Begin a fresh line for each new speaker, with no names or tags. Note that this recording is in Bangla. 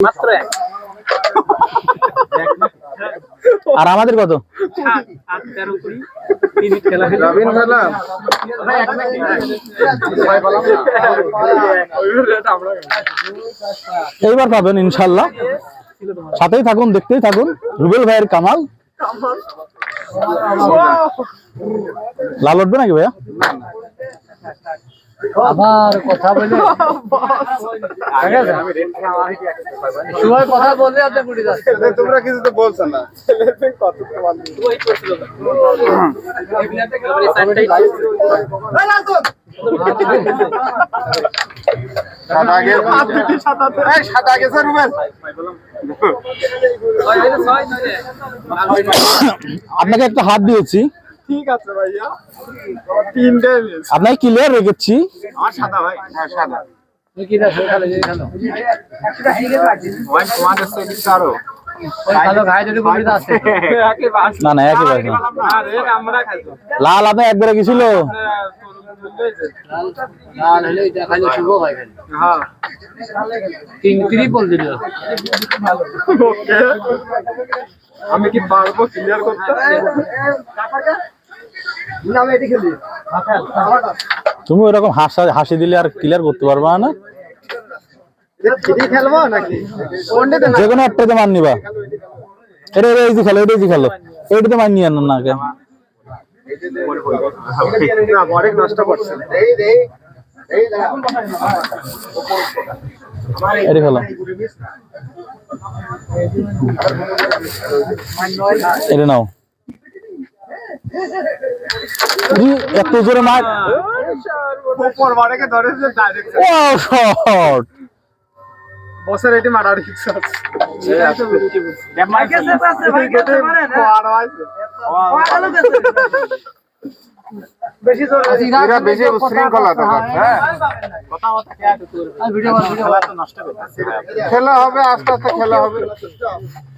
মাত্র এক।
আর আমাদের কত? এইবার পাবেন ইনশাল্লাহ। সাথেই থাকুন দেখতেই থাকুন। রুবেল ভাইয়ের কামাল। লাল উঠবে নাকি ভাইয়া?
আবার কথা বলে। সবাই কথা বললে আপনি গুড়ি যাচ্ছে
তোমরা কিছু তো বলছো না। সাদা গেছে রুবেল।
আপনাকে একটা হাত দিয়েছি।
ঠিক আছে ভাইয়া।
আপনাকে ক্লিয়ার রেখেছি।
আমার সাদা ভাই। হ্যাঁ সাদা।
লাল আপনি একবারে গেছিল?
লাল হলে এটা খাইলে শুভ হয়
হ্যাঁ।
তিন ত্রিপল দিল।
আমি কি পারব ক্লিয়ার করতে?
তুমি ওইরকম হাসা হাসি দিলে আর ক্লিয়ার করতে পারবা না? যে কোনো একটাতে মান নিবা। এটা এই যে খেলো, এটা এই যে খেলো। এইটাতে মান নিয়ে আনো না এটা নাও। এত জোরে মার। ও শট।
বসের এটি মারার ইচ্ছা আছে। বেশি বেশি হ্যাঁ। খেলা হবে আস্তে আস্তে খেলা হবে। ফিরে ফিরে